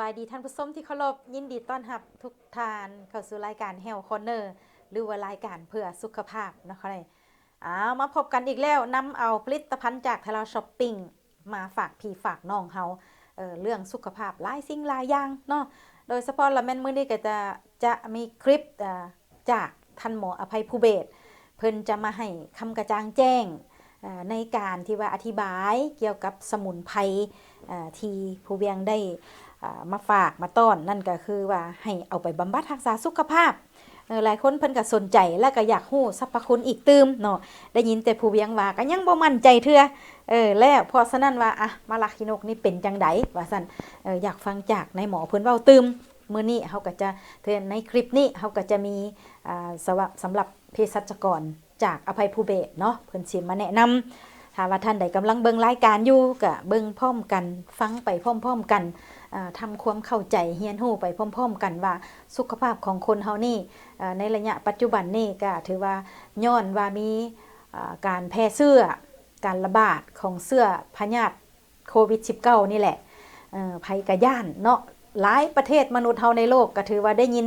บายดีท่านผู้ชมที่เคารพยินดีต้อนรับทุกท่านเข้าสู่รายการ Health Corner หรือว่ารายการเพื่อสุขภาพนะคะเลยอ้ามาพบกันอีกแล้วนำเอาผลิตภัณฑ์จากทาราช้อปปิ้งมาฝากพี่ฝากน้องเฮาเออเรื่องสุขภาพหลายสิ่งหลายอย่างเนาะโดยเฉพาะละแม่นมื้อนี้ก็จะจะมีคลิปจากท่านหมออภัยภูเบศเพิ่นจะมาให้คำกระจ่างแจ้งในการที่ว่าอธิบายเกี่ยวกับสมุนไพรที่ผู้เวียงได้ มาฝากมาต้อนนั่นก็คือว่าให้เอาไปบำบัดรักษาสุขภาพหลายคนเพิ่นก็สนใจแล้วก็อยากฮู้สรรพคุณอีกตืมเนาะได้ยินแต่ผู้เวียงว่าก็ยังบ่มั่นใจเทื่อเออแล้วพราะฉะนั้นว่าอะมาลักขินกนี่เป็นจังไดว่าซั่นเอออยากฟังจากในหมอเพิ่นเว้าตืมมื้อนี้เฮาก็จะเทื่อในคลิปนี้เฮาก็จะมีอ่าสำหรับสำหรับเภสัชกรจากอภัยภูเบศเนาะเพิ่นสิมาแนะนำ ถ้าว่าท่านใดกำลังเบิ่งรายการอยู่ก็เบิ่งพร้อมกันฟังไปพร้อมๆกันอ่าทำความเข้าใจเฮียนหู้ไปพร้อม ๆ กันว่าสุขภาพของคนเฮานี่ในระยะปัจจุบันนี่ก็ถือว่าย้อนว่ามีการแพร่เสื้อการระบาดของเสื้อพยาธิโควิด -19 นี่แหละภัยกระย่านเนาะหลายประเทศมนุษย์เฮาในโลกก็ถือว่าได้ยิน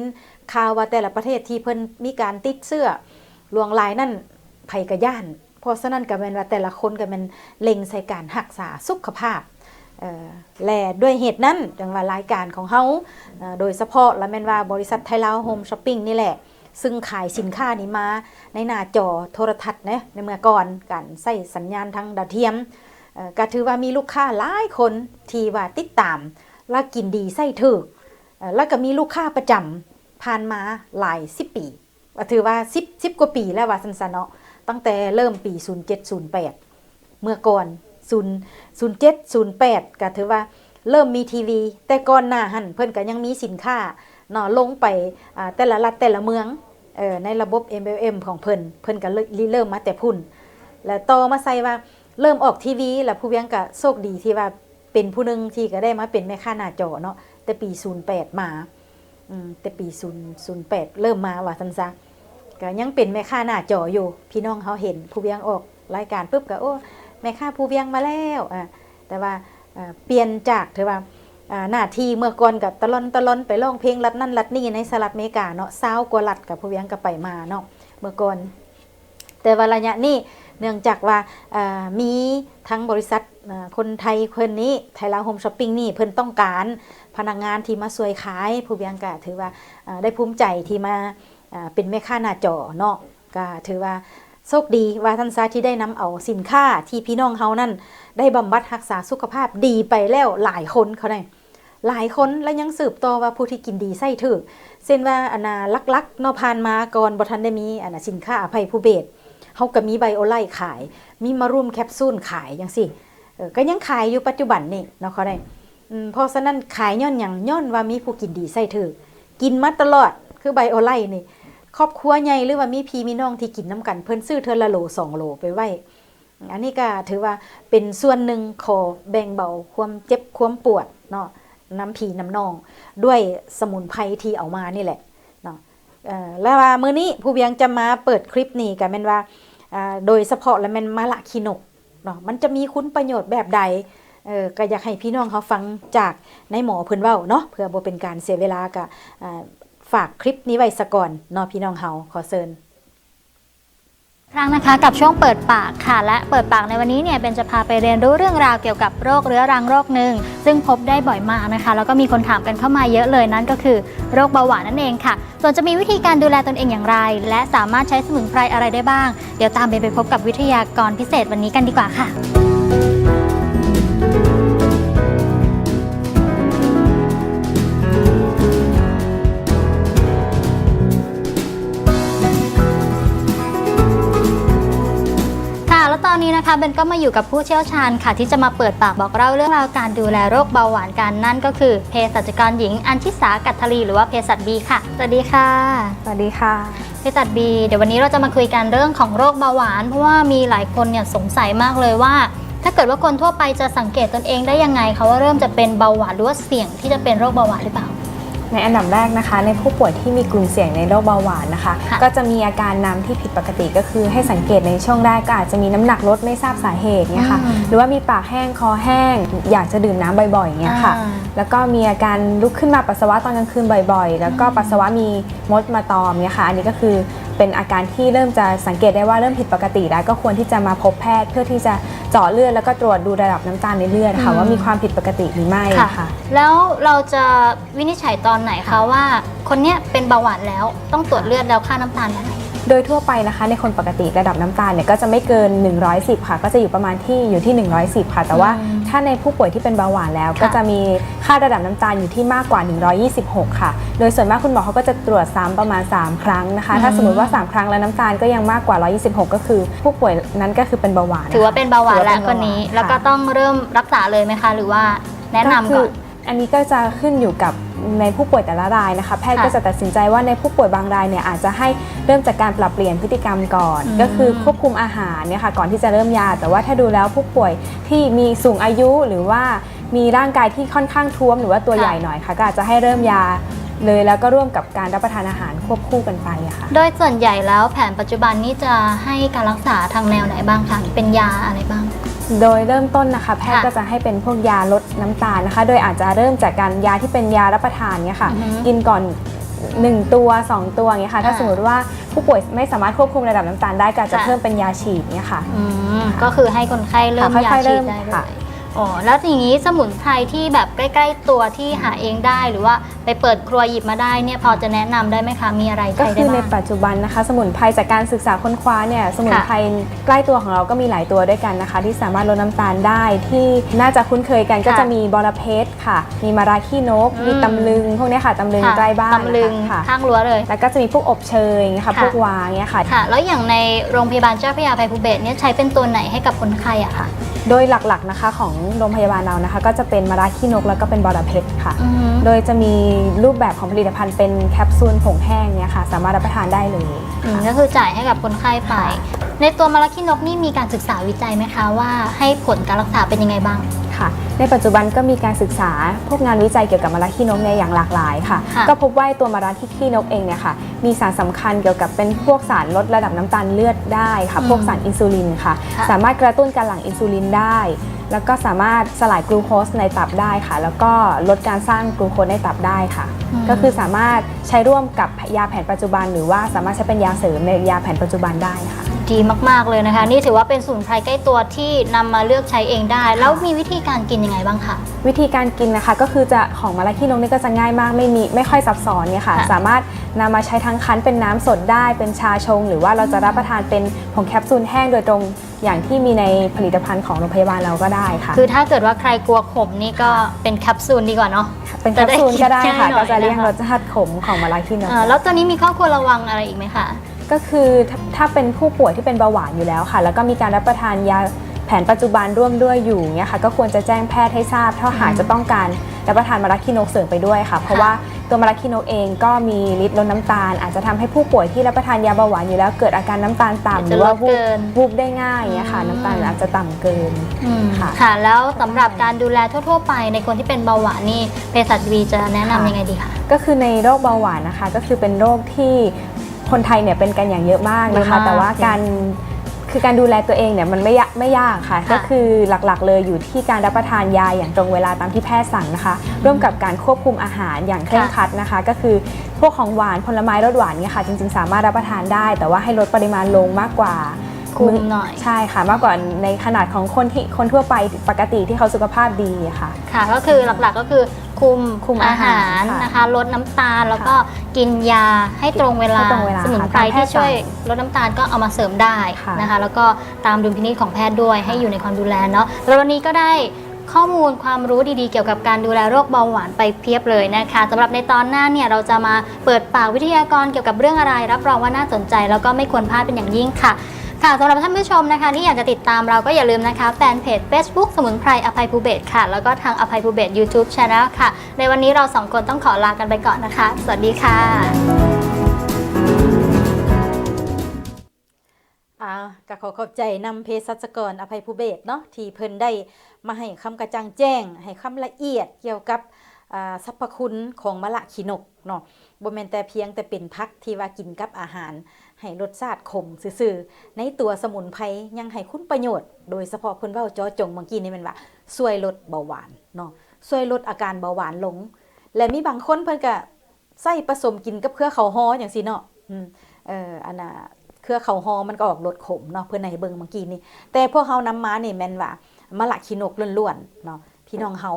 ข่าวว่าแต่ละประเทศที่เพิ่นมีการติดเสื้อลวงลายนั่นภัยกระย่าน เพราะฉะนั้นก็แม่นว่าแต่ละคนก็แม่นเล็งใส่การรักษาสุขภาพเอ่อและด้วยเหตุนั้นจังว่ารายการของเฮาโดยเฉพาะและแม่นว่าบริษัทไทยลาวโฮมช้อปปิ้งนี่แหละ ซึ่งขายสินค้านี้มาในหน้าจอโทรทัศน์นะในเมื่อก่อนการใส่สัญญาณทางดาวเทียมก็ถือว่ามีลูกค้าหลายคนที่ว่าติดตามและกินดีใส่ถึกเอ่อแล้วก็มีลูกค้าประจำผ่านมาหลายสิบปีถือว่า10 10กว่าปีแล้วว่าสันๆเนาะ ตั้งแต่เริ่มปี 0708 เมื่อก่อน0 07 08 ก็ถือว่าเริ่มมีทีวี แต่ก่อนหน้าหันเพิ่นก็ยังมีสินค้าเนาะลงไปแต่ละรัฐแต่ละเมืองเออในระบบ MLM ของเพิ่นเพิ่นก็เริเริ่มมาแต่พุ่น แล้วต่อมาใส่ว่าเริ่มออกทีวี แล้วผู้เวียงก็โชคดีที่ว่าเป็นผู้หนึงที่ก็ได้มาเป็นแม่ค้าหน้าจอเนาะแต่ปี 08 มาอืมแต่ปี 0 08 เริ่มมาว่าซั่นซะ ก็ยังเป็นแม่ค้าหน้าจออยู่ พี่น้องเขาเห็นผู้เวียงออกรายการปุ๊บก็โอ้แม่ค้าผู้เวียงมาแล้วอ่าแต่ว่าเปลี่ยนจากถือว่าหน้าที่เมื่อก่อนกับตะลอนตะลอนไปร้องเพลงรัดนั่นรัดนี่ในสหรัฐอเมริกาเนาะซากว่ารัดกับผู้เวียงก็ไปมาเนาะเมื่อก่อนแต่ว่าระยะนี้เนื่องจากว่ามีทั้งบริษัทคนไทยคนนี้ไทยลาวโฮมช้อปปิ้งนี่เพิ่นต้องการพนักงานที่มาช่วยขาย ผู้เวียงก็ถือว่าได้ภูมิใจที่มา เป็นแม่ค้าหน้าจอเนาะก็ถือว่าโชคดีว่าท่านซาที่ได้นำเอาสินค้าที่พี่น้องเฮานั่น ได้บำบัดรักษาสุขภาพดีไปแล้วหลายคนเขาได้หลายคนและยังสืบต่อว่าผู้ที่กินดีไส้ถือเส้นว่าอนาลักๆเนอผ่านมาก่อนบ่ทันได้มีอนาสินค้าอภัยผู้เบศเฮาก็มีไบโอไลท์ขาย มีมารุมแคปซูลขายจังซี่เออก็ยังขายอยู่ปัจจุบันนี่เนาะเขาได้เพราะฉะนั้นขายย้อนหยังย้อนว่ามีผู้กินดีไส้ถือกินมาตลอดคือไบโอไลท์นี่ ครอบครัวใหญ่หรือว่ามีพี่มีน้องที่กินน้ำกัน เพิ่นซื้อเทอละโหลสองโหลไปไว้อันนี้ก็ถือว่าเป็นส่วนหนึ่งขอแบ่งเบาความเจ็บความปวดเนาะน้ำผีน้ำนอง ด้วยสมุนไพรที่เอามานี่แหละเนาะแล้วว่ามื้อนี้ผู้เวียงจะมาเปิดคลิปนี้ก็แม่นว่าโดยเฉพาะแล้วแม่นมะละขีนกเนาะมันจะมีคุณประโยชน์แบบใดเออก็อยากให้พี่น้องเขาฟังจากในหมอเพิ่นเว้าเนาะเพื่อบ่เป็นการเสียเวลาก็อ่า ฝากคลิปนี้ไว้สะก่อนนอพี่น้องเฮาขอเชิญครั้งนะคะกับช่วงเปิดปากค่ะ และเปิดปากในวันนี้เนี่ยเบนจะพาไปเรียนรู้เรื่องราวเกี่ยวกับโรคเรื้อรังโรคหนึ่งซึ่งพบได้บ่อยมากนะคะ แล้วก็มีคนถามกันเข้ามาเยอะเลยนั่นก็คือ โรคเบาหวานนั่นเองค่ะ ส่วนจะมีวิธีการดูแลตนเองอย่างไร และสามารถใช้สมุนไพรอะไรได้บ้าง เดี๋ยวตามเบนไปพบกับวิทยากรพิเศษวันนี้กันดีกว่าค่ะ ตอนนี้นะคะเบนก็มาอยู่กับผู้เชี่ยวชาญค่ะ ที่จะมาเปิดปากบอกเล่าเรื่องราวการดูแลโรคเบาหวานกันนั่นก็คือเภสัชกรหญิงอัญชิสากัตทลีหรือว่าเภสัชบีค่ะสวัสดีค่ะสวัสดีค่ะเภสัชบีเดี๋ยววันนี้เราจะมาคุยกันเรื่องของโรคเบาหวาน เพราะว่ามีหลายคนเนี่ยสงสัยมากเลยว่า ถ้าเกิดว่าคนทั่วไปจะสังเกตตนเองได้ยังไงคะว่าเริ่มจะเป็นเบาหวานหรือว่าเสี่ยงที่จะเป็นโรคเบาหวานหรือเปล่าอ ในอันดับแรกนะคะ ในผู้ป่วยที่มีกลุ่มเสี่ยงในโรคเบาหวานนะคะค่ะก็จะมีอาการนำที่ผิดปกติก็คือ ให้สังเกตในช่วงแรกก็อาจจะมีน้ำหนักลดไม่ทราบสาเหตุเนี่ยค่ะอืมหรือว่ามีปากแห้งคอแห้ง อยากจะดื่มน้ำบ่อยๆเนี่ยค่ะอ่าแล้วก็มีอาการลุกขึ้นมาปัสสาวะตอนกลางคืนบ่อยๆ แล้วก็ปัสสาวะมีมดมาตอมเนี่ยค่ะ อันนี้ก็คือ เป็นอาการที่เริ่มจะสังเกตได้ว่าเริ่มผิดปกติ แล้วก็ควรที่จะมาพบแพทย์เพื่อที่จะเจาะเลือดแล้วก็ตรวจดูระดับน้ำตาลในเลือดค่ะอืมว่ามีความผิดปกติหรือไม่ค่ะค่ะ แล้วเราจะวินิจฉัยตอนไหนคะว่า คนเนี้ยเป็นเบาหวานแล้วต้องตรวจเลือดแล้วค่าน้ำตาลเท่าไหร่ โดยทั่วไปนะคะในคนปกติระดับน้ำตาลเนี่ยก็จะไม่เกิน 110 ค่ะ ก็จะอยู่ประมาณที่อยู่ที่ 110 ค่ะ แต่ว่าอืมถ้าในผู้ป่วยที่เป็นเบาหวานแล้วค่ะก็จะมีค่าระดับน้ำตาลอยู่ที่มากกว่า 126 ค่ะ โดยส่วนมากคุณหมอเขาก็จะตรวจซ้ำประมาณ 3 ครั้งนะคะ ถ้าสมมติว่า 3 ครั้งแล้วน้ำตาลก็ยังมากกว่า 126 ก็คือ ผู้ป่วยนั้นก็คือเป็นเบาหวานนะคะถือว่าเป็นเบาหวานถือแล้วเป็คนนี้เบาหาแล้วก็ค่ะต้องเริ่มรักษาเลยไหมคะ หรือว่าแนะนำคืก่อนอันนี้ก็จะขึ้นอยู่กับ ในผู้ป่วยแต่ละรายนะคะแพทย์ค่ะก็จะตัดสินใจว่าในผู้ป่วยบางรายเนี่ยอาจจะให้เริ่มจากการปรับเปลี่ยนพฤติกรรมก่อนอืมก็คือควบคุมอาหารเนี่ยค่ะก่อนที่จะเริ่มยา แต่ว่าถ้าดูแล้วผู้ป่วยที่มีสูงอายุหรือว่ามีร่างกายที่ค่อนข้างท้วมหรือว่าตัวใหญ่หน่อยค่ะก็อาจจะให้เริ่มยาเลยแล้วก็ร่วมกับการรับประทานอาหารควบคู่กันไปอะค่ะ โดยส่วนใหญ่แล้วแผนปัจจุบันนี้จะให้การรักษาทางแนวไหนบ้างคะ เป็นยาอะไรบ้าง โดยเริ่มต้นนะคะแพทย์ค่ะก็จะให้เป็นพวกยาลดน้ำตาลนะคะ โดยอาจจะเริ่มจากการยาที่เป็นยารับประทานเนี่ยค่ะอือฮึกินก่อน 1 ตัว 2 ตัวอย่างเงี้ยค่ะ ถ้าอ่าสมมติว่าผู้ป่วยไม่สามารถควบคุมระดับน้ำตาลได้ก็อาจจะค่ะเพิ่มเป็นยาฉีดเนี่ยค่ะอืมก็คือให้คนไข้เริ่มค่ะยาค่อยๆเริ่ฉีดมได้เลค่ะยอ๋อแล้วอย่างนี้สมุนไพรที่แบบใกล้ ๆ ตัวที่หาเองได้หรือว่า ไปเปิดครัวหยิบมาได้เนี่ยพอจะแนะนำได้ไหมคะมีอะไรก็ใช้คืได้อในบ้าง ปัจจุบันนะคะ สมุนไพรจากการศึกษาค้นคว้าเนี่ยสมุนไพรใกล้ตัวของเราก็มีหลายตัวด้วยกันนะคะ ที่สามารถลดน้ำตาลได้ที่น่าจะคุ้นเคยกันก็จะมีบอระเพ็ดค่ะ มีมาราคีนก อืม มีตำลึง พวกเนี้ยค่ะตำลึงค่ะใกล้บ้านตำลึงค่ะข้างรั้วเลย แล้วก็จะมีพวกอบเชยอย่างเงี้ยค่ะค่ะพวกวางเงี้ยค่ะ ค่ะ แล้วอย่างในโรงพยาบาลเจ้าพระยาภัยภูเบศรเนี่ยใช้เป็นตัวไหนให้กับคนไข้อะคะโดยหลักๆนะคะของโรงพยาบาลเรานะคะ ก็จะเป็นมาราคีนกแล้วก็เป็นบอระเพ็ดค่ะ อือฮึโดยจะมีรูปแบบของผลิตภัณฑ์เป็นแคปซูลผงแห้งเนี่ยค่ะสามารถรับประทานได้เลยอืมค่ะ ก็คือจ่ายให้กับคนไข้ไป ค่ะ ในตัวมาราคินกนี่มีการศึกษาวิจัยไหมคะว่าให้ผลการรักษาเป็นยังไงบ้าง ค่ะ ในปัจจุบันก็มีการศึกษาพวกงานวิจัยเกี่ยวกับมาราคีนกเนี่ยอย่างหลากหลายค่ะ ค่ะ ก็พบว่าตัวมาราคีนกเองเนี่ยค่ะ มีสารสำคัญเกี่ยวกับเป็นพวกสารลดระดับน้ำตาลเลือดได้ค่ะอืมพวกสารอินซูลินค่ะ ค่ะ สามารถกระตุ้นการหลั่งอินซูลินได้ แล้วก็สามารถสลายกลูโคสในตับได้ค่ะ แล้วก็ลดการสร้างกลูโคสในตับได้ค่ะมก็คือสามารถใช้ร่วมกับยาแผนปัจจุบัน หรือว่าสามารถใช้เป็นยาเสริมในยาแผนปัจจุบันได้ค่ะ ดีมาก ๆ เลยนะคะ นี่ถือว่าเป็นสมุนไพรใกล้ตัวที่นำมาเลือกใช้เองได้ แล้วมีวิธีการกินยังไงบ้างคะ วิธีการกินนะคะก็คือจะของมาลาคีนกนี่ก็จะง่ายมากไม่มีไม่ค่อยซับซ้อนเนี่ยค่ะ ค่ะ สามารถนำมาใช้ทั้งคั้นเป็นน้ำสดได้เป็นชาชง หรือว่าเราจะรับประทานเป็นผงแคปซูลแห้งโดยตรงอย่างที่มีในผลิตภัณฑ์ของโรงพยาบาลเราก็ได้ค่ะ คือถ้าเกิดว่าใครกลัวขมนี่ก็เป็นแคปซูลดีกว่าเนาะ เป็นแคปซูลก็ได้ค่ะ จะได้กินง่ายหน่อย ก็จะเลี่ยงนะคะรสชาติขมของมาลาคีนกอ่าแล้วตอนนี้มีข้อควรระวังอะไรอีกไหมคะ ก็คือถ้าถ้าเป็นผู้ป่วยที่เป็นเบาหวานอยู่แล้วค่ะ แล้วก็มีการรับประทานยาแผนปัจจุบันร่วมด้วยอยู่เนี่ยค่ะก็ควรจะแจ้งแพทย์ให้ทราบ ถ้าหากจะต้องการรับประทานมาราคิโนกเสริมไปด้วยค่ะ เพราะว่าตัวมาราคิโนกเองก็มีฤทธิ์ลดน้ำตาล อาจจะทำให้ผู้ป่วยที่รับประทานยาเบาหวานอยู่แล้ว เกิดอาการน้ำตาลต่ำหจะรือว่าลดวูเกิบนวูบได้ง่ายเนี่ยค่ะอืมน้ำตาลอาจจะต่ำเกิน อืมค่ะค่ะ แล้วสำหรับการดูแลทั่ว ๆ ไปในคนที่เป็นเบาหวานนี่เภสัชวีจะแนะนำค่ะ ยังไงดีคะ ก็คือในโรคเบาหวานนะคะ ก็คือเป็นโรคที่ คนไทยเนี่ยเป็นกันอย่างเยอะมากนะคะเยอะมากแต่ว่าการคือการดูแลตัวเองเนี่ยมันไม่ยากไม่ยากค่ะค่ะ ก็คือหลักๆเลยอยู่ที่การรับประทานยาอย่างตรงเวลาตามที่แพทย์สั่งนะคะ ร่วมกับการควบคุมอาหารอย่างเคร่งค่ะครัดนะคะ ก็คือพวกของหวานผลไม้รสหวานเนี่ยค่ะจริงๆ สามารถรับประทานได้ แต่ว่าให้ลดปริมาณลงมากกว่าคุมหน่อยใช่ค่ะ มากกว่าในขนาดของคนที่คนทั่วไปปกติที่เขาสุขภาพดีค่ะ ค่ะก็คือหลักๆก็คือ คุมคุมอาอาหาหารรค่ะนะคะ ลดน้ำตาลแล้วก็กินยาให้ตรงเวลาให้ตรงเวลาสมุนค่ะไพรตามแพที่ทย์ช่วยสั่งลดน้ำตาลก็เอามาเสริมได้ค่ะนะคะ แล้วก็ตามดุลพินิจของแพทย์ด้วยให้อยู่ในความดูแลเนาะแล้ววันนี้ก็ได้ข้อมูลความรู้ดีๆ เกี่ยวกับการดูแลโรคเบาหวานไปเพียบเลยนะคะสำหรับในตอนหน้าเนี่ยเราจะมาเปิดปากวิทยากรเกี่ยวกับเรื่องอะไร รับรองว่าน่าสนใจ แล้วก็ไม่ควรพลาดเป็นอย่างยิ่งค่ะ ค่ะสำหรับท่านผู้ชมนะคะที่อยากจะติดตามเราก็อย่าลืมนะคะแฟนเพจ Facebook สมุนไพรอภัยภูเบศค่ะ แล้วก็ทางอภัยภูเบศ YouTube Channel ค่ะ ในวันนี้เราสองคนต้องขอลากันไปก่อนนะคะ สวัสดีค่ะอ่าก็ขอขอบใจนำเภสัชกรอภัยภูเบศเนาะที่เพิ่นได้มาให้คำกระจ่างแจ้ง ให้คำละเอียดเกี่ยวกับสรรพคุณของมะละขีนกเนาะบ่แม่นแต่เพียงแต่เป็นพักที่ว่ากินกับอาหาร ให้รสชาติขมซื่อๆในตัวสมุนไพรยังให้คุณประโยชน์ โดยเฉพาะเพิ่นเว้าจอจงเมื่อกี้นี่มันว่าช่วยลดเบาหวานเนาะช่วยลดอาการเบาหวานลง และมีบางคนเพิ่นก็ใส่ผสมกินกับเครือเขาฮออย่างซีเนาะอืมเอ่ออันน่ะเครือเขาฮอมันก็ออกรสขมเนาะเพิ่อนให้เบิ่งเมื่อกี้นี่แต่พวกเฮานำมานี่แม่นว่ามะละขีนกล้วนๆเนาะพี่น้องเฮา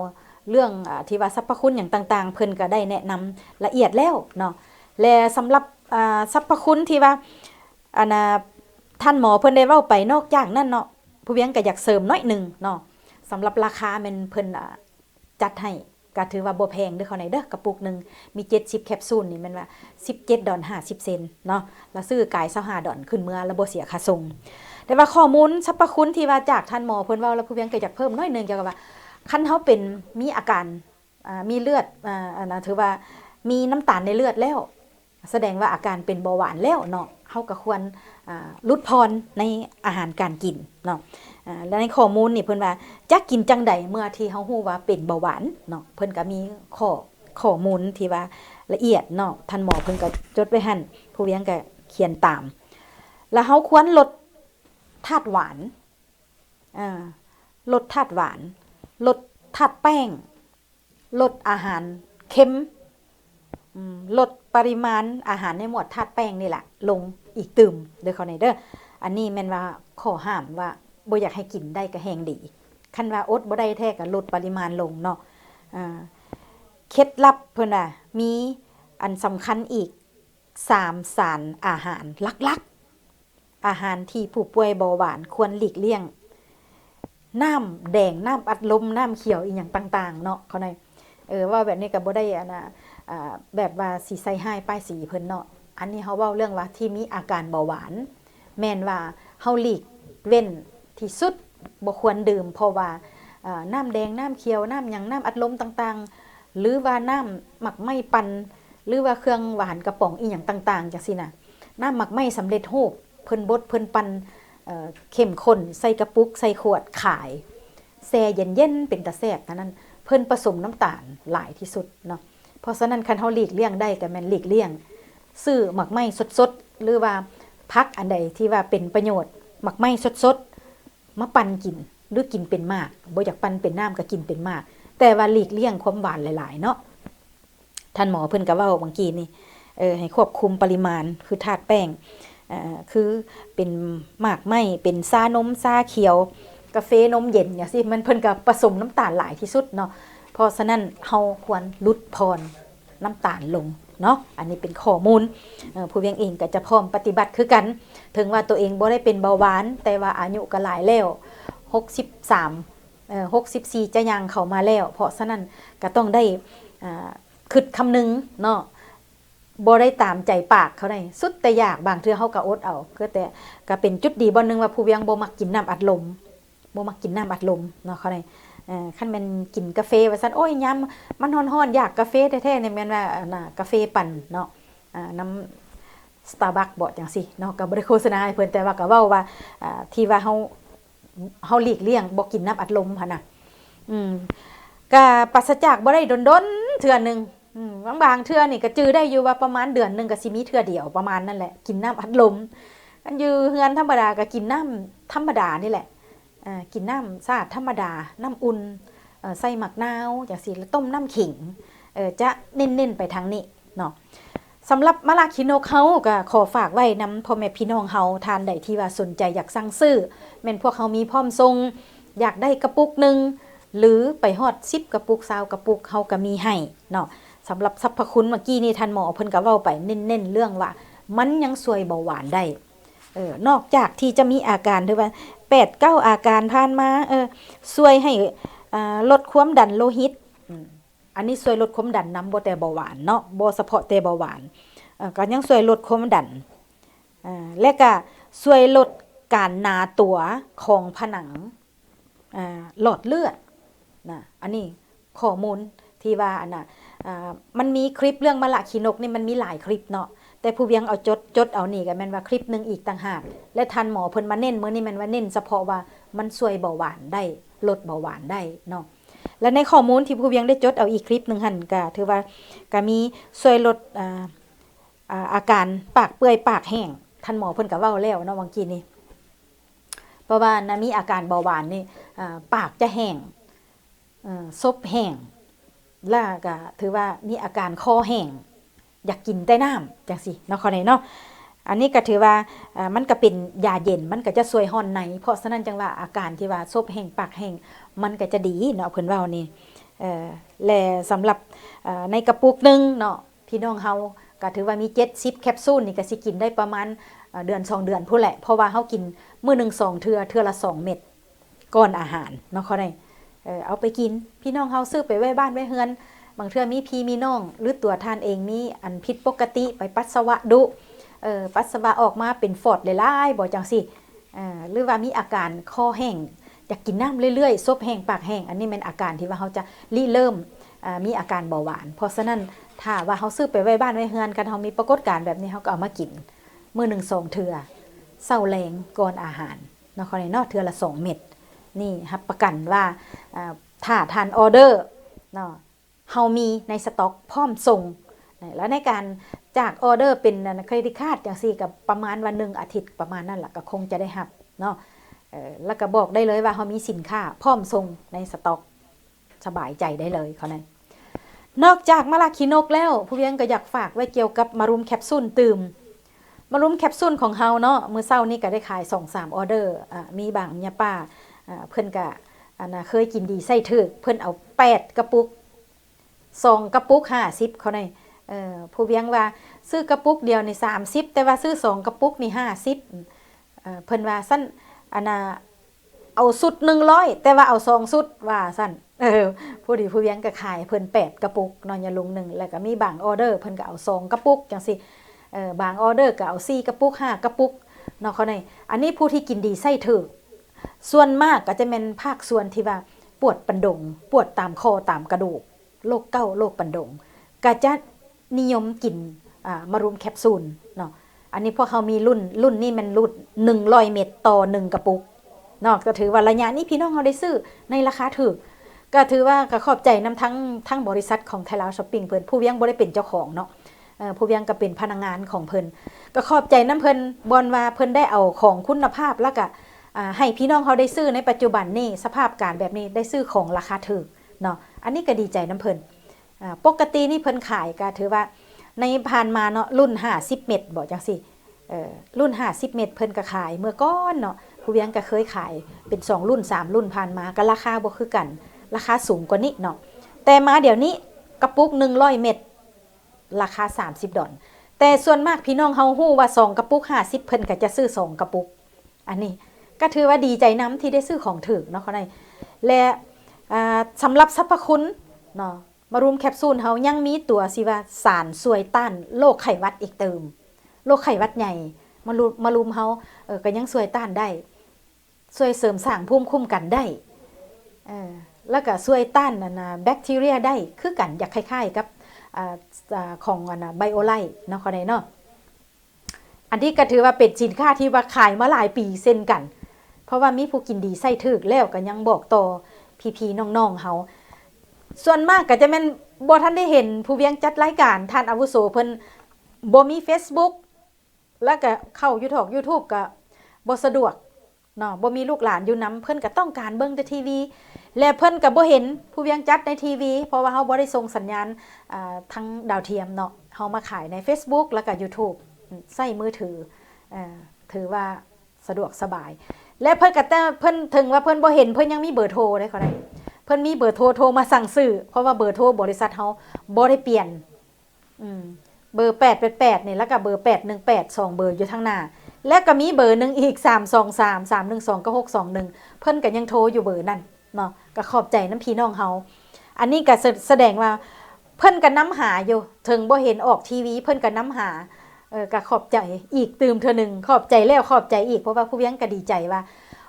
เรื่องที่ว่าสรรพคุณอย่างต่าง ๆ เพิ่นก็ได้แนะนำละเอียดแล้วเนาะและสำหรับ อ่าสรรพคุณที่ว่าอันน่ะท่านหมอเพิ่นได้เว้าไปนอกจากนั้นเนาะผู้เวียงก็อยากเสริมน้อยหนึ่งเนาะสำหรับราคามันเพิ่นอะจัดให้ก็ถือว่าบ่แพงเด้อเขาไหนเด้อกระปุกหนึ่งมี 70 แคปซูลนี่มันว่า 17 ดอล50 เซนเนาะแล้วซื้อกาย25ดอลขึ้นเมื่อแล้วบ่เสียค่าส่งแต่ว่าข้อมูลสรรพคุณที่ว่าจากท่านหมอเพิ่นเว้าแล้วผู้เวียงก็อยากเพิ่มน้อยหนึงเกี่ยวกับว่าคันเฮาเป็นมีอาการมีเลือดอ่านะถือว่ามีน้ำตาลในเลือดแล้ว แสดงว่าอาการเป็นเบาหวานแล้วเนาะเฮาก็ควรลดพรในอาหารการกินเนาะและในข้อมูลนี่เพิ่นว่าจะกินจังใดเมื่อที่เฮาฮู้ว่าเป็นเบาหวานเนาะเพิ่นก็มีข้อข้อมูลที่ว่าละเอียดเนาะท่านหมอเพิ่นก็จดไว้หั่นผู้เลี้ยงก็เขียนตาม แล้วเฮาควรลดธาตุหวานอ่าลดธาตุหวาน ลดธาตุแป้ง ลดอาหารเค็ม ลดปริมาณอาหารในหมวดธาตุแป้งนี่แหละ ลงอีกตืมเดอเขาในเด้ออันนี้แม่นว่าข้อห้ามว่าบ่อยากให้กินได้ก็แหงดีคันว่าอดบ่ได้แท้ก็ลดปริมาณลงเนาะเคล็ดลับเพิ่นน่ะมีอันสำคัญอีกสามสารอาหารหลักๆ อาหารที่ผู้ป่วยเบาหวานควรหลีกเลี่ยง น้ำแดงน้ำอัดลมน้ำเขียวอีหยังต่าง ๆ เนาะเขาในเออว่าแบบนี้ก็บ่ได้อันน่ะ แบบว่าสีใส่ให้ป้ายสีเพิ่นเนาะอันนี้เขาเว้าเรื่องว่าที่มีอาการเบาหวาน แม่นว่าเฮาหลีกเว้นที่สุดบ่ควรดื่ม เพราะว่าน้ำแดงน้ำเขียวน้ำหยังน้ำอัดลมต่างๆ หรือว่าน้ำหมักไม้ปันหรือว่าเครื่องหวานกระป๋องอีหยังต่างๆจังซี่น่ะน้ำหมักไม้สำเร็จรูปเพิ่นบดเพิ่นปันเข้มข้นใส่กระปุกใส่ขวดขายแช่เย็นๆเป็นตาแซ่บเท่านั้นเพิ่นผสมน้ำตาลหลายที่สุดเนาะ เพราะฉะนั้นคันเฮาหลีกเลี่ยงได้ก็แม่นหลีกเลี่ยง ซื้อหมักไหม้สดๆ หรือว่าพักอันใดที่ว่าเป็นประโยชน์ หมักไหม้สดๆมาปั่นกินหรือกินเป็นมากบ่อยากปั่นเป็นน้ำก็กินเป็นมาก แต่ว่าหลีกเลี่ยงความหวานหลาย ๆ เนาะท่านหมอเพิ่นก็เว้าบางกีนี่เออให้ควบคุมปริมาณคือธาตุแป้งอ่อคือเป็นหมากไหม้เป็นซานมซาเขียว กาแฟนมเย็นอย่างสิมันเพิ่นก็ผสมน้ำตาลหลายที่สุดเนาะ เพราะฉะนั้นเฮาควรลดพรน้ำตาลลงเนาะอันนี้เป็นข้อมูลผู้เลี้ยงเองก็จะพร้อมปฏิบัติคือกัน ถึงว่าตัวเองบ่ได้เป็นเบาหวาน แต่ว่าอายุก็หลายแล้ว 63เอ่อ64 จะยังเข้ามาแล้ว เพราะฉะนั้นก็ต้องได้อ่คิดคำนึงเนาะบ่ได้ตามใจปากเขาได้สุดแต่อยากบางเทื่อเฮาก็อดเอาก็แต่ก็เป็นจุดดีบ่นึงว่าผู้เลี้ยงบ่มักกินน้ำอัดลมบ่มักกินน้ำอัดลมเนาะเขาได้ เอ่อคันแม่นกินกาแฟว่าซั่นโอ้ยยามมันฮ้อนๆอยากกาแฟแท้ๆเนี่ยแม่นว่าน่ะกาแฟปั่นเนาะน้ำ Starbucks บ่จังซี่เนาะก็บ่ได้โฆษณาให้เพิ่นแต่ว่าก็เว้าว่าที่ว่าเฮาเฮาหลีกเลี่ยงบ่กินน้ำอัดลมหั่นน่ะอืมก็ปราศจากบ่ได้ดนๆเทื่อนึงบางบางเทื่อนี่ก็จื้อได้อยู่ว่าประมาณเดือนนึงก็สิมีเทื่อเดียวประมาณนั่นแหละกินน้ำอัดลมกันอยู่เฮือนธรรมดาก็กินน้ำธรรมดานี่แหละ กินน้ำสะอาดธรรมดา น้ำอุ่นเอ่อใส่หมักนาวอย่างสีแล้วต้มน้ำขิงจะเน้นๆไปทางนี้เนาะสำหรับมะลาคิโนเฮาก็ขอฝากไว้นำพ่อแม่พี่น้องเฮาทานใดที่ว่าสนใจอยากสั่งซื้อแม่นพวกเฮามีพร้อมทรง อยากได้กระปุกหนึ่งหรือไปฮอดซิปกระปุกซาวกระปุกเฮาก็มีให้เนาะสำหรับสรรพคุณเมื่อกี้นี่ท่านหมอเพิ่นก็เว้าไปเน้นๆเรื่องว่า มันยังช่วยเบาหวานได้เออนอกจากที่จะมีอาการที่ว่า แปดเก้าอาการผ่านมาเออช่วยให้อ่าลดความดันโลหิตอืมอันนี้ช่วยลดความดันน้ำบ่แต่เบาหวานเนาะบ่เฉพาะแต่เบาหวานเอ่อก็ยังช่วยลดความดันอ่าและก็ช่วยลดการหนาตัวของผนังอ่าหลอดเลือดนะอันนี้ข้อมูลที่ว่าอันน่ะอ่ามันมีคลิปเรื่องมะละขีนกนี่มันมีหลายคลิปเนาะ แต่ผู้เวียงเอาจดจดเอานี่ก็แม่นว่าคลิปหนึ่งอีกต่างหาก และทันหมอเพิ่นมาเน้นเมื้อนี้แม่นว่าเน้นเฉพาะว่ามันช่วยเบาหวานได้ลดเบาหวานได้เนาะและในข้อมูลที่ผู้เวียงได้จดเอาอีกคลิปหนึ่งหันก็ถือว่าก็มีช่วยลดอ่าอาการปากเปื่อยปากแห้งท่านหมอเพิ่นก็เว้าแล้วเนาะวังกี้นี้เพราะว่านะมีอาการเบาหวานนี่ปากจะแห้งซบแห้งล้วก็ถือว่ามีอาการคอแห้ง อยากกินแต่น้ำจังสิเนาะข้อนี้เนาะอันนี้ก็ถือว่ามันก็เป็นยาเย็นมันก็จะช่วยห่อนใน เพราะฉะนั้นจังว่าอาการที่ว่าซบแห้งปากแห้งมันก็จะดีเนาะเพิ่นว้านี่และสำหรับในกระปุกหนึ่งเนาะพี่น้องเฮาก็ถือว่ามี70แคปซูลนี่ก็สิกินได้ประมาณเอ่อเดือน2เดือนพู่นแหละเพราะว่าเฮากินมื้อหนึ่งสองเทือเทือละ2เม็ดก่อนอาหารเนาะเขาได้เออเอาไปกินพี่น้องเฮาซื้อไปไว้บ้านไว้เฮือน บางเทื่อมีพี่มีน้อง หรือตัวทานเองมีอันผิดปกติไปปัสสาวะดุเออปัสสาวะออกมาเป็นฟอดหลายๆบ่จังสิเออหรือว่ามีอาการคอแห้งอยากกินน้ำเรื่อยๆซบแห้งปากแห้งอันนี้เป็นอาการที่ว่าเขาจะริเริ่มมีอาการเบาหวาน เพราะฉะนั้นถ้าว่าเขาซื้อไปไว้บ้านไว้เฮือนกันเขามีปรากฏการณ์แบบนี้เขาก็เอามากินมือหนึ่งสองเถื่อเศร้าแรงก่อนอาหารนาะคอนนาะเถื่อละสองเม็ดนี่ครับประกันว่าถ้าทานออเดอร์เนาะ เฮามีในสต็อกพร้อมส่ง แล้วในการจากออเดอร์เป็นเครดิตคาร์ดอย่างสี่กับประมาณวันหนึ่งอาทิตย์ประมาณนั่นแหละก็คงจะได้หับเนาะแล้วก็บอกได้เลยว่าเขามีสินค้าพร้อมส่งในสต็อกสบายใจได้เลยเขานั้นนอกจากมาลาคินกแล้ว ผู้เลี้ยงก็อยากฝากไว้เกี่ยวกับมารุมแคปซูลตื่มมารุมแคปซูลของเฮาเนาะมือเศร้านี่ก็ได้ขาย2อสามออเดอร์มีบางเมียป้าเพิ่นก็อันน่ะเคยกินดีไส้ถึกเพิ่อนเอา8กระปุก สองกระปุก50เขาในเอ่อผู้เลี้ยงว่าซื้อกระปุกเดียวในี่30แต่ว่าซื้อสองกระปุกนี่50เอ่อเพิ่นว่าสั้นอันน่ะเอาสุดหนึ่งร้อยแต่ว่าเอาซองสุดว่าสั้นเออผู้ดีผู้เลี้ยงก็ขายเพิ่นแปดกระปุกนอนยาลุงหนึ่งแล้วก็มีบางออเดอร์เพิ่นก็เอาซองกระปุกจังสิเออบางออเดอร์ก็เอาสี่กระปุกห้ากระปุกเนาะเขาในอันนี้ผู้ที่กินดีไส้ถึกส่วนมากก็จะเป็นภาคส่วนที่ว่าปวดปันดง ปวดตามคอตามกระดูก โรคเก้าโรคปันดงก็จะนิยมกินอ่ามารุมแคปซูลเนาะอันนี้พวกเขามีรุ่นรุ่นนี่มันรุ่นหนึ่งร้อยเม็ดต่อหนึ่งกระปุกเนอกก็ถือว่าระยะนี้พี่น้องเขาได้ซื้อในราคาถูกก็ถือว่าก็ขอบใจนำทั้งทั้งบริษัทของไทยลาวช้อปปิ้งเพิ่นผู้เวียงบ่ได้เป็นเจ้าของเนาะผู้เวียงก็เป็นพนักงานของเพิ่นก็ขอบใจน้ำเพิ่นบอนว่าเพิ่นได้เอาของคุณภาพแล้วก็ให้พี่น้องเขาได้ซื้อในปัจจุบันนี่สภาพการแบบนี้ได้ซื้อของราคาถูกเนาะ อันนี้ก็ดีใจน้ำเพินอ่าปกตินี่เพินขายก็ถือว่าในผ่านมาเนาะรุ่น 50 เม็ดบอกจังซี่เออรุ่น 50 เม็ดเพิ่นก็ขายเมื่อก้อนเนาะผู้เวียงก็เคยขายเป็น 2 รุ่น 3 รุ่นผ่านมาก็ราคาบ่คือกัน ราคาสูงกว่านี้เนาะแต่มาเดี๋ยวนี้กระปุก 100 เม็ดราคา 30 ดอลแต่ส่วนมากพี่น้องเฮาฮู้ว่า 2 กระปุก 50 เพิ่นก็จะซื้อ 2 กระปุก อันนี้ก็ถือว่าดีใจน้ำที่ได้ซื้อของถึกเนาะเขาได้และ สำหรับสรรพคุณเนาะมารุมแคปซูลเฮายังมีตัวสิว่าสารสวยต้านโรคไข้หวัดอีกเติมโรคไข้หวัดใหญ่มารุมมารุมเฮาเออก็ยังช่วยต้านได้ช่วยเสริมสร้างภูมิคุ้มกันได้เออแล้วก็ช่วยต้านนะแบคทีเรียได้คือกันอยากคล้ายๆกับอของอะไบโอไลท์เนาะเขาได้เนาะอันที่ก็ถือว่าเป็นสินค้าที่ว่าขายมาหลายปีเส้นกัน เพราะว่ามีผู้กินดีใส่ถึกแล้วก็ยังบอกต่อ พี่ๆน้องๆเฮาส่วนมากก็จะแม่นบ่ทันได้เห็นผู้เวียงจัดรายการท่านอาวุโสเพิ่นบ่มี Facebook แล้วก็เข้า YouTube YouTube ก็บ่สะดวกเนาะบ่มีลูกหลานอยู่นํเพิ่นก็ต้องการเบิ่งแต่ทีวี และเพิ่นก็บ่เห็นผู้เวียงจัดในทีวี เพราะว่าเฮาบ่ได้ส่งสัญญาณอ่าทางดาวเทียมเนาะเฮามาขายใน Facebook แล้วก็ YouTube ใส่มือถืออ่อถือว่าสะดวกสบาย และเพิ่นก็แต่เพิ่นถึงว่าเพิ่นบ่เห็นเพิ่นยังมีเบอร์โทรได้เขาได้เพิ่นมีเบอร์โทรโทรมาสั่งซื้อเพราะว่าเบอร์โทรบริษัทเฮาบ่ได้เปลี่ยนอืมเบอร์888นี่ยแล้วก็เบอร์818สองเบอร์อยู่ทางหน้า และก็มีเบอร์หนึ่งอีก323 312ก็621เพิ่นก็ยังโทรอยู่เบอร์นั่นเนาะก็ขอบใจน้ำพี่น้องเฮาอันนี้ก็แสแสดงว่าเพิ่นก็นํหาอยู่ถึงบ่เห็นออกทีวีเพิ่นก็นํหา ออก็ขอบใจอีกตื่มเธอหนึ่งขอบใจแล้วขอบใจอีกเพราะว่าผู้เลี้ยงก็ดีใจว่า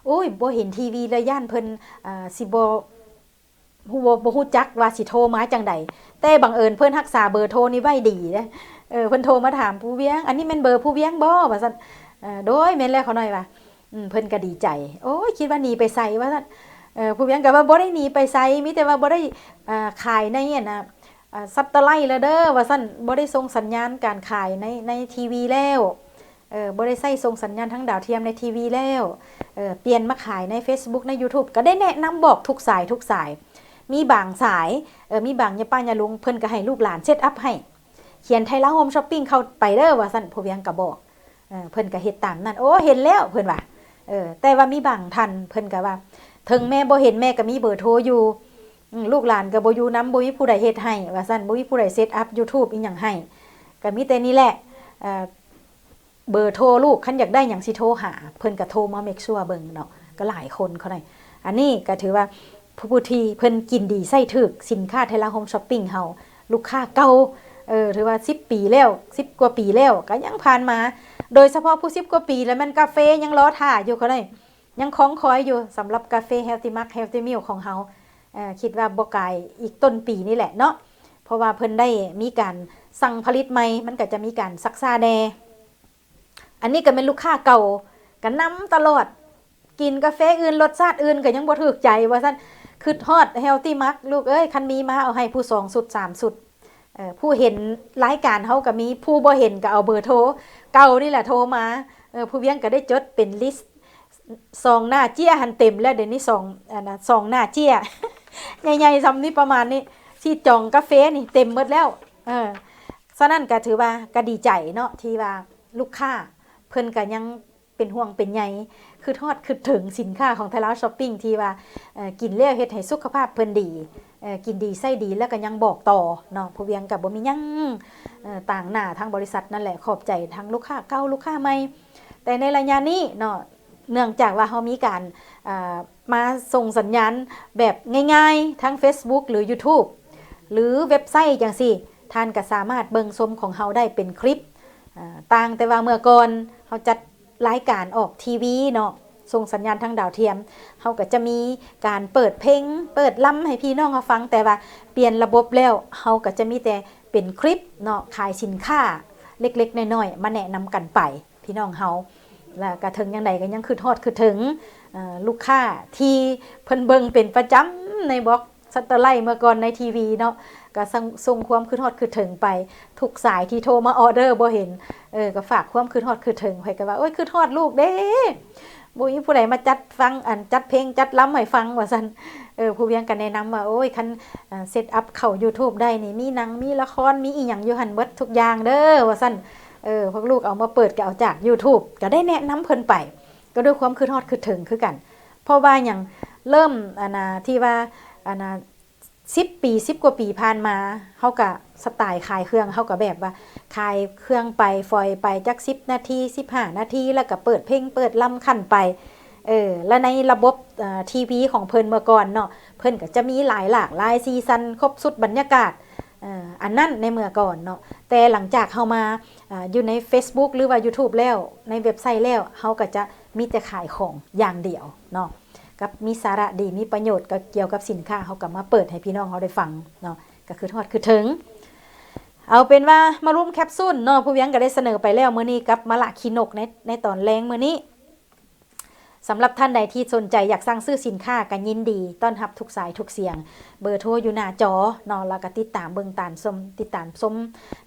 โอ้ยบ่เห็นทีวีเลยย่านเพิ่นอ่าสิบ่ฮู้บ่บ่ฮู้จักว่าสิโทรมาจังใดแต่บังเอิญเพิ่นรักษาเบอร์โทรนี่ไว้ดีเด้เออเพิ่นโทรมาถามผู้เลี้ยง อันนี้แม่นเบอร์ผู้เลี้ยงบ่ว่าซั่นเออโดยแม่นแล้วเขาหน่อยว่าอืมเพิ่นก็ดีใจ โอ้ยคิดว่าหนีไปใส่ว่าซั่นเออผู้เวียงก็ว่าบ่ได้หนีไปไสมีแต่ว่าบ่ได้อ่าขายในอันน่ะ ซัตเตอร์ไลท์แล้วเด้อว่าซั่นบ่ได้ส่งสัญญาณการขายในในทีวีแล้วเออบ่ได้ใส่ส่งสัญญาณทั้งดาวเทียมในทีวีแล้วเออเปลี่ยนมาขายใน Facebook ใน YouTube ก็ได้แนะนำบอกทุกสายทุกสาย มีบางสายเออมีบางยาป้ายาลุงเพิ่นก็ให้ลูกหลานเซตอัพให้ เขียนไทยละโฮมช้อปปิ้งเข้าไปเด้อว่าซั่นผู้เวียงก็บอกเออเพิ่นก็เฮ็ดตามนั้นโอ้เห็นแล้วเพิ่นว่าเออแต่ว่ามีบางท่านเพิ่นก็ว่าถึงแม่บ่เห็นแม่ก็มีเบอร์โทรอยู่ ลูกหลานก็บ่อยู่นำบ่มีผู้ใดเฮ็ดให้ว่าซั่นบ่มีผู้ใดเซตอัพ YouTube อีหยังให้ก็มีแต่นี่แหละเบอร์โทรลูกคันอยากได้หยังสิโทรหา เพิ่นก็โทรมาเมคชัวเบิ่งเนาะก็หลายคนเขาได้อันนี้ก็ถือว่าผู้ผู้ทีเพิ่นกินดีใส่ถึกสินค้าไทยละโฮมช้อปปิ้งเฮาลูกค้าเก่าเออถือว่า10ปีแล้ว10กว่าปีแล้วก็ยังผ่านมา โดยเฉพาะผู้10กว่าปีแล้วมันกาแฟยังรอท่าอยู่เขาได้ยังคล้องคอยอยู่สำหรับกาแฟ Healthy Mug Healthy Milk ของเฮาเอ่อ คิดว่าบ่ไกลอีกต้นปีนี่แหละเนาะเพราะว่าเพิ่นได้มีการสั่งผลิตใหม่มันก็จะมีการซักซาแดอันนี้ก็เป็นลูกค้าเก่าก็นำตลอดกินกาแฟอื่นรสชาติอื่นก็ยังบ่ถูกใจว่าซั่นคือฮอด Healthy Mug ลูกเอ้ยคันมีมาเอาให้ผู้สองสุดสามสุดผู้เห็นรายการเฮาก็มีผู้บ่เห็นก็เอาเบอร์โทรเก่านี่แหละโทรมาผู้เวียงก็ได้จดเป็นลิสต์ซองหน้าเจี้ยหันเต็มแล้วเดี๋ยวนี้ซองอันนะซองหน้าเจี้ย ใหญ่ๆซ้ำนี่ประมาณนี้ที่จองกาแฟนี่เต็มหมดแล้ว เออฉะนั้นก็ถือว่าก็ดีใจเนาะที่ว่าลูกค้าเพิ่นก็ยังเป็นห่วงเป็นใยคือทอดคือถึงสินค้าของไทยรัฐช้อปปิ้งที่ว่าเอ่อกินแล้วเฮ็ดให้สุขภาพเพิ่นดีเอ่อกินดีไส้ดีแล้วก็ยังบอกต่อเนาะผู้เวียงกับบ่มียังต่างหน้าทางบริษัทนั่นแหละขอบใจทั้งลูกค้าเก่าลูกค้าใหม่ แต่ในระยะนี้เนาะเนื่องจากว่าเขามีการอ่า มาส่งสัญญาณแบบง่ายๆ ทั้ง Facebook หรือ YouTube หรือเว็บไซต์อย่างสิท่านก็สามารถเบิ่งชมของเขาได้เป็นคลิปต่างแต่ว่าเมื่อก่อนเขาจัดรายการออกทีวีเนาะส่งสัญญาณทางดาวเทียมเขาก็จะมีการเปิดเพลง เปิดล่ำให้พี่น้องเขาฟัง แต่ว่าเปลี่ยนระบบแล้วเขาก็จะมีแต่เป็นคลิปเนาะขายสินค้าเล็กๆน้อยๆมาแนะนำกันไป พี่น้องเขาแล้วก็ถึงยังไงก็ยังคือทอดคือถึงลูกค้าที่เพิ่นเบิงเป็นประจำในบล็อกสัตอร์ไลเมื่อก่อนในทีวีเนาะก็ส่งความคือทอดคือถึงไปทุกสายที่โทรมาออเดอร์บ่เห็นเออก็ฝากความคือทอดคือถึงไปก็ว่าโอ้ยคือทอดลูกเด้บ่มีผู้ใดมาจัดฟังอันจัดเพลงจัดล้ำให้ฟังว่าซั่นเออผู้เวียงกันแนะนำว่าโอ้ยคันเซตอัพเข้า YouTube ได้นี่มีหนังมีละครมีอีหยังอยู่หั่นเบิดทุกอย่างเด้อว่าซั่นเออพวกลูกเอามาเปิดก็เอาจาก YouTube ก็ได้แนะนำเพิ่นไป ก็ด้วยความคือทอดคือถึงคือกัน เพราะว่าอย่างเริ่มอานาที่ว่าอานาสิบปีสิบกว่าปีผ่านมาเขากับสไตล์ขายเครื่องเขากับแบบว่าขายเครื่องไปฟอยไปจักสิบนาทีสิบห้านาทีแล้วก็เปิดเพลงเปิดลำคันไปเออแล้วในระบบทีวีของเพิ่นเมื่อก่อนเนาะเพิ่นก็จะมีหลายหลากหลายซีซันครบสุดบรรยากาศอันนั้นในเมื่อก่อนเนาะแต่หลังจากเขามาอาอยู่ใน Facebook หรือว่า YouTube แล้วในเว็บไซต์แล้วเขาก็จะ มีแต่ขายของอย่างเดียวเนาะกับมีสาระดีมีประโยชน์ก็เกี่ยวกับสินค้าเขาก็มาเปิดให้พี่น้องเขาได้ฟังเนาะก็คือทอดคือถึง เอาเป็นว่ามาร่วมแคปซูลเนาะผู้เวียงก็ได้เสนอไปแล้วมื้อนี้กับมะละคีนกในในตอนแรงมื้อนี้สำหรับท่านใดที่สนใจอยากสั่งซื้อสินค้ากันยินดี ต้อนรับทุกสายทุกเสียง เบอร์โทรอยู่หน้าจอเนาะแล้วก็ติดตามเบิ่งตามชมติดตามชม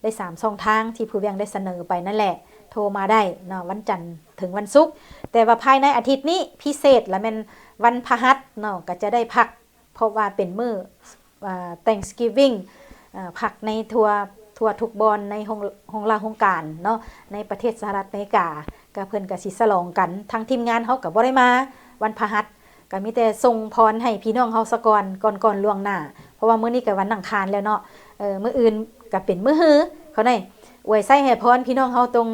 ได้สามช่องทางที่ผู้เวียงได้เสนอไปนั่นแหละ โทรมาได้เนาะวันจันทร์ถึงวันศุกร์แต่ว่าภายในอาทิตย์นี้พิเศษและแมันวันพหัสเนาะก็จะได้พัก เพราะว่าเป็นมื้ออ่า Thanksgiving พักในทัวร์ทัวร์ทุกบอลในห้องห้องลาห้องการเนาะในประเทศสหรัฐอเมริกาก็เพิ่นก็สิฉลองกันทั้งทีมงานเฮาก็บ่ได้มาวันพหัสก็มีแต่ส่งพรให้พี่น้องเฮาซะก่อนก่อนก่อนล่วงหน้า เพราะว่ามื้อนี้ก็วันอังคารแล้วเนาะเออมื้ออื่นก็เป็นมื้อฮือเขาได้ อวยไส้ให้พรพี่น้องเฮาตรง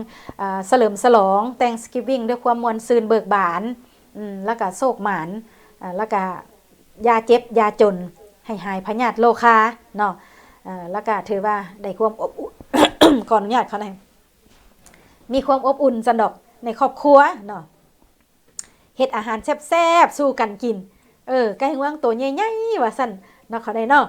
เสลิมฉลอง Thanksgiving ด้วยความมวลซืนเบิกบานแล้วก็โศกหมานแล้วก็ยาเจ็บยาจน ให้หายพยาธิโลคาเนาะแล้วก็ถือว่าได้ความอบอุ่นขออนุญาตเขาหน่อยมีความอบอุ่นจันดอกในครอบครัวเนาะเฮ็ดอาหารแซ่บๆสู้กันกิน เออไก่งวงตัวใหญ่ๆว่าซั่นเนาะเขาได้เนาะ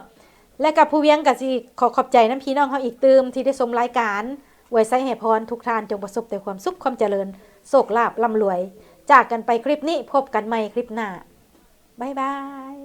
และกับผู้เวียงก็สิขอขอบใจน้ำพี่น้องเขาอีกตืมที่ได้สมรายการไว้ใส่เห้พรทุกทานจงประสบแต่ความสุขความเจริญโศคลาบลำรวย จากกันไปคลิปนี้พบกันใหม่คลิปหน้าบ๊ายบาย